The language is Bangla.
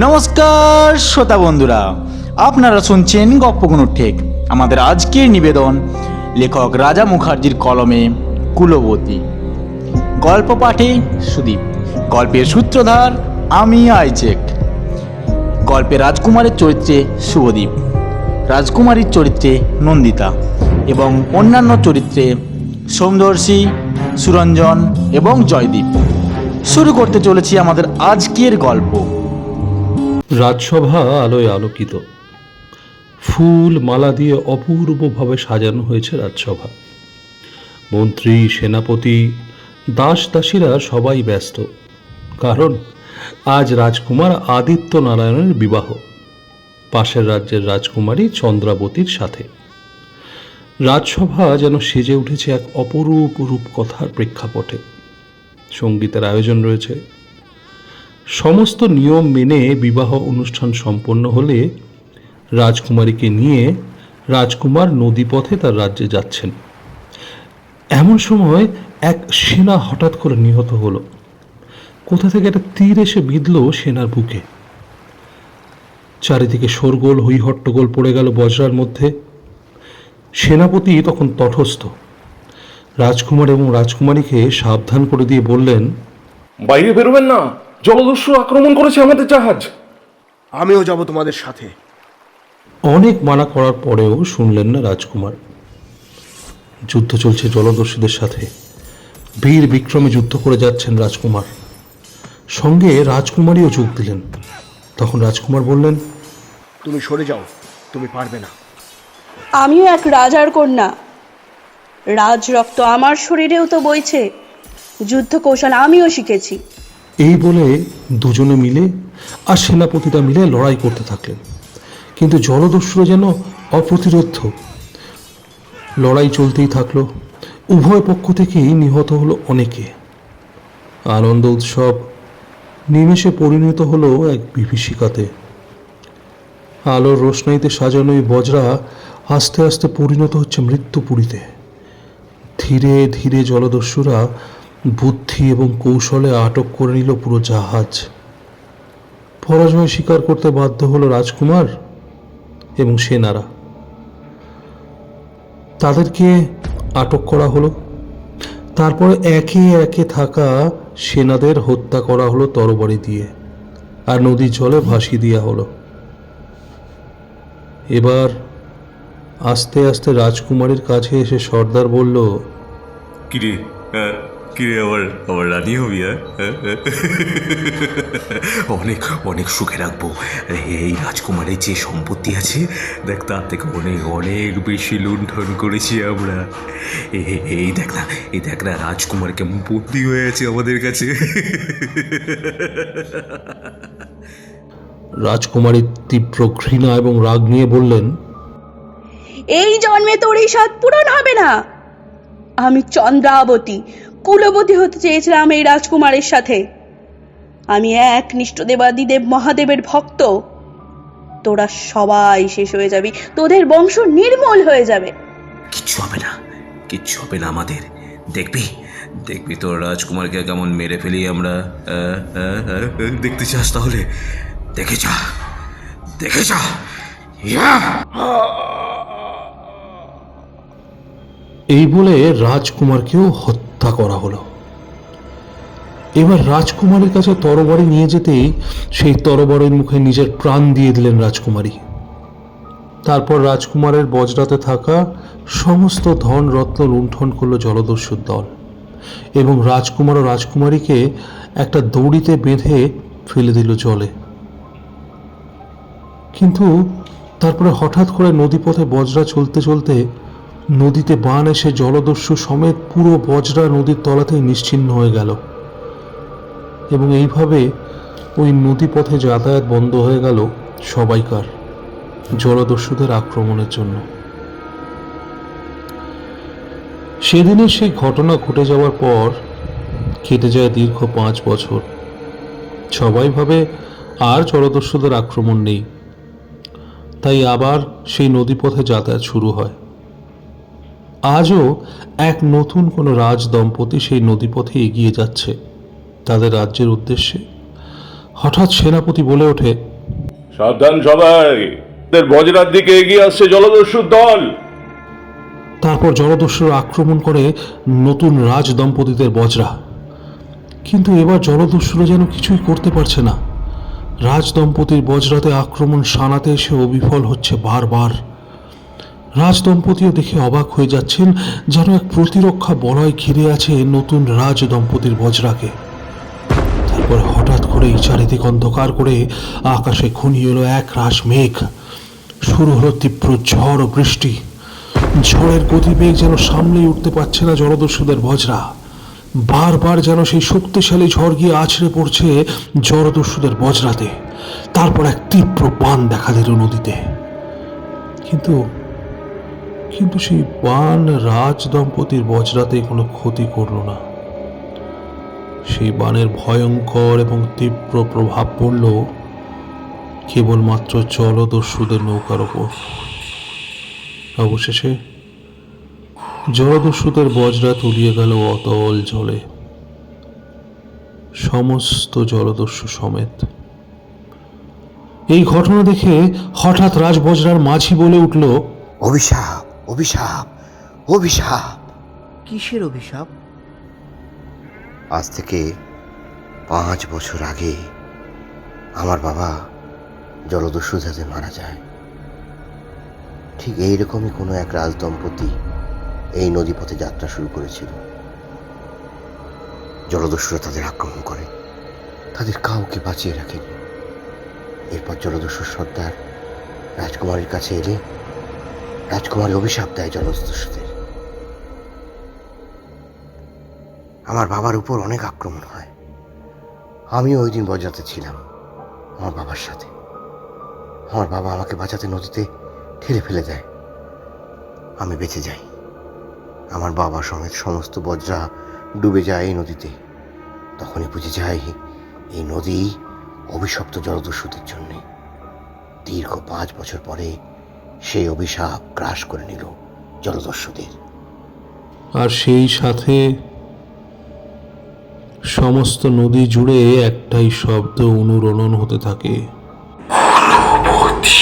নমস্কার, শ্রোতা বন্ধুরা। আপনারা শুনছেন গপ্পগুনো ঠেক আমাদের আজকের নিবেদন লেখক রাজা মুখার্জির কলমে কুলবতী। গল্প পাঠে সুদীপ। গল্পের সূত্রধার আমি আইচেক গল্পে রাজকুমারের চরিত্রে শুভদীপ। রাজকুমারীর চরিত্রে নন্দিতা এবং অন্যান্য চরিত্রে সোমদর্শী, সুরঞ্জন এবং জয়দীপ। শুরু করতে চলেছি আমাদের আজকের গল্প। রাজসভা আলোয় আলোকিত। ফুল মালা দিয়ে অপূর্বভাবে সাজানো হয়েছে রাজসভা। মন্ত্রী, সেনাপতি, দাস দাসীরা সবাই ব্যস্ত। কারণ আজ রাজকুমার আদিত্য নারায়ণের বিবাহ। পাশের রাজ্যের রাজকুমারী চন্দ্রাবতীর সাথে। রাজসভা যেন সেজে উঠেছে এক অপরূপ রূপকথার প্রেক্ষাপটে। সঙ্গীতের আয়োজন রয়েছে। সমস্ত নিয়ম মেনে বিবাহ অনুষ্ঠান সম্পন্ন হলে রাজকুমারীকে নিয়ে রাজকুমার নদীপথে তার রাজ্যে যাচ্ছেন। এমন সময় এক সেনা হঠাৎ করে নিহত হলো। কোথা থেকে একটা তীর এসে বিঁধল সেনার বুকে। চারিদিকে শোরগোল হই হট্টগোল পড়ে গেল বজ্রার মধ্যে। সেনাপতি তখন তটস্থ। রাজকুমার এবং রাজকুমারীকে সাবধান করে দিয়ে বললেন, বাইরে বেরোবেন না। জলদস্যু আক্রমণ করেছে আমাদের জাহাজ। আমিও যাব তোমাদের সাথে। অনেক মানা করার পরেও শুনলেন না রাজকুমার। যুদ্ধ চলছে জলদস্যুদের সাথে। বীর বিক্রমে যুদ্ধ করে যাচ্ছেন রাজকুমার। সঙ্গে রাজকুমারীও যোগ দিলেন। তখন রাজকুমার বললেন তুমি সরে যাও তুমি পারবে না। আমিও এক রাজার কন্যা। রাজ রক্ত আমার শরীরেও তো বইছে। যুদ্ধ কৌশল আমিও শিখেছি। এই বলে দুজনে মিলে আর সেনাপতিরা মিলে লড়াই করতে থাকলেন। কিন্তু জলদস্যুরা যেন অপ্রতিরোধ। লড়াই চলতেই থাকল। উভয় পক্ষ থেকেই নিহত হলো অনেকে। আনন্দ উৎসব নিমেষে পরিণত হলো এক বিভীষিকাতে। আলোর রোশনাইতে সাজানো এই বজরা আস্তে আস্তে পরিণত হচ্ছে মৃত্যুপুরীতে। ধীরে ধীরে জলদস্যুরা বুদ্ধি এবং কৌশলে আটক করে নিল পুরো জাহাজ। পরাজয় স্বীকার করতে বাধ্য হলো রাজকুমার এবং সেনারা। তাদেরকে আটক করা হলো। তারপরে একে একে থাকা সেনাদের হত্যা করা হলো তরবারি দিয়ে আর নদীর জলে ভাসিয়ে দেওয়া হলো। এবার আস্তে আস্তে রাজকুমারের কাছে এসে সর্দার বলল, কিরে কিরে আবার আবার রানী হবি হ্যাঁ? অনেক অনেক সুখে রাখব। এই রাজকুমারের যে সম্পত্তি আছে দেখ তার থেকে অনেক অনেক বেশি লুণ্ঠন করেছি আমরা। এই দেখ না এই দেখ না রাজকুমার কেমন বন্দি হয়ে আছে আমাদের কাছে। রাজকুমারী তীব্র ঘৃণা এবং রাগ নিয়ে বললেন এই জন্মে তোর এই স্বাদ পূরণ হবে না। আমি চন্দ্রাবতী কুলবতী হতে চেয়েছিলাম এই রাজকুমারের সাথে। আমি এক নিষ্ঠ দেবাদিদেব মহাদেবের ভক্ত। তোরা সবাই শেষ হয়ে যাবি তোদের বংশ নির্মূল হয়ে যাবে। কিচ্ছু হবে না কিচ্ছু হবে না আমাদের। দেখবি দেখবি তোর রাজকুমারকে কেমন মেরে ফেলি আমরা। দেখতে চাস তাহলে? দেখে যা দেখে যা। ইয়া! এই বলে রাজকুমারকেও হত্যা করা হলো। এবার রাজকুমারীর কাছে তরবারি নিয়ে যেতেই সেই তরবারির মুখে নিজের প্রাণ দিয়ে দিলেন রাজকুমারী। তারপর রাজকুমারের বজরাতে থাকা সমস্ত ধন রত্ন লুণ্ঠন করল জলদস্যুর দল এবং রাজকুমার ও রাজকুমারীকে একটা দড়িতে বেঁধে ফেলে দিল জলে। কিন্তু তারপরে হঠাৎ করে নদীপথে বজরা চলতে চলতে নদীতে বান এসে জলদস্যু সমেত পুরো বজরা নদীর তলাতেই নিশ্চিহ্ন হয়ে গেল। এবং এইভাবে ওই নদীপথে যাতায়াত বন্ধ হয়ে গেল সবাইকার জলদস্যুদের আক্রমণের জন্য। সেদিনে সেই ঘটনা ঘটে যাওয়ার পর কেটে যায় দীর্ঘ পাঁচ বছর। সবাই ভাবে আর জলদস্যুদের আক্রমণ নেই। তাই আবার সেই নদীপথে যাতায়াত শুরু হয়। আজও এক নতুন কোনো রাজ দম্পতি সেই নদীপথে এগিয়ে যাচ্ছে। তাদের রাজ্যের উদ্দেশ্যে হঠাৎ সেনাপতি বলে ওঠে সাবধান সবাই বজরার দিকে এগিয়ে আসছে জলদস্যুর দল। তারপর জলদস্যুরা আক্রমণ করে নতুন রাজ দম্পতিদের বজরা। কিন্তু এবার জলদস্যুরা যেন কিছুই করতে পারছে না। রাজ দম্পতির বজরাতে আক্রমণ সানাতে এসে বিফল হচ্ছে বারবার। রাজ দম্পতিও দেখে অবাক হয়ে যাচ্ছেন যেন এক প্রতিরক্ষা বলয় ঘিরে আছে নতুন রাজ দম্পতির বজরাকে। তারপর হঠাৎ করেই চারিদিক অন্ধকার করে আকাশে ঘনিয়ে এলো এক রাশ মেঘ শুরু হলো তীব্র ঝড় ও বৃষ্টি। ঝড়ের গতিবেগ যেন সামলেই উঠতে পারছে না জলদস্যুদের বজরা। বারবার যেন সেই শক্তিশালী ঝড় গিয়ে আছড়ে পড়ছে জলদস্যুদের বজরাতে। তারপর এক তীব্র বান দেখা দিল নদীতে। কিন্তু কিন্তু সেই বান রাজ দম্পতির বজরাতে কোনো ক্ষতি করল না। সেই বানের ভয়ঙ্কর এবং তীব্র প্রভাব পড়ল কেবলমাত্র জলদস্যুদের নৌকার ওপর। অবশেষে জলদস্যুদের বজরা তলিয়ে গেল অতল জলে। সমস্ত জলদস্যু সমেত। এই ঘটনা দেখে হঠাৎ রাজবজরার মাঝি বলে উঠল, অভিশাপ অভিশাপ অভিশাপ। কিসের অভিশাপ? আজ থেকে পাঁচ বছর আগে আমার বাবা জলদস্যুতাতে মারা যায়। ঠিক এইরকমই কোনো এক রাজদম্পতি এই নদীপথে যাত্রা শুরু করেছিল। জলদস্যুরা তাদের আক্রমণ করে। তাদের কাউকে বাঁচিয়ে রাখেনি। এরপর জলদস্যুর সর্দার রাজকুমারীর কাছে এলে রাজকুমারী অভিশাপ দেয় জলদস্যুদের আমার বাবার উপর অনেক আক্রমণ হয়। আমিও ওই দিন বজ্রাতে ছিলাম, আমার বাবার সাথে। আমার বাবা আমাকে বাঁচাতে নদীতে ঠেলে ফেলে দেয়। আমি বেঁচে যাই। আমার বাবা সমেত সমস্ত বজ্রা ডুবে যায় এই নদীতে। তখনই বুঝে যাই এই নদী অভিশপ্ত জলদস্যুদের জন্যে দীর্ঘ পাঁচ বছর পরে সেই অভিশাপ গ্রাস করে নিল জলদস্যুদের। আর সেই সাথে সমস্ত নদী জুড়ে একটাই শব্দ অনুরণন হতে থাকে। অতি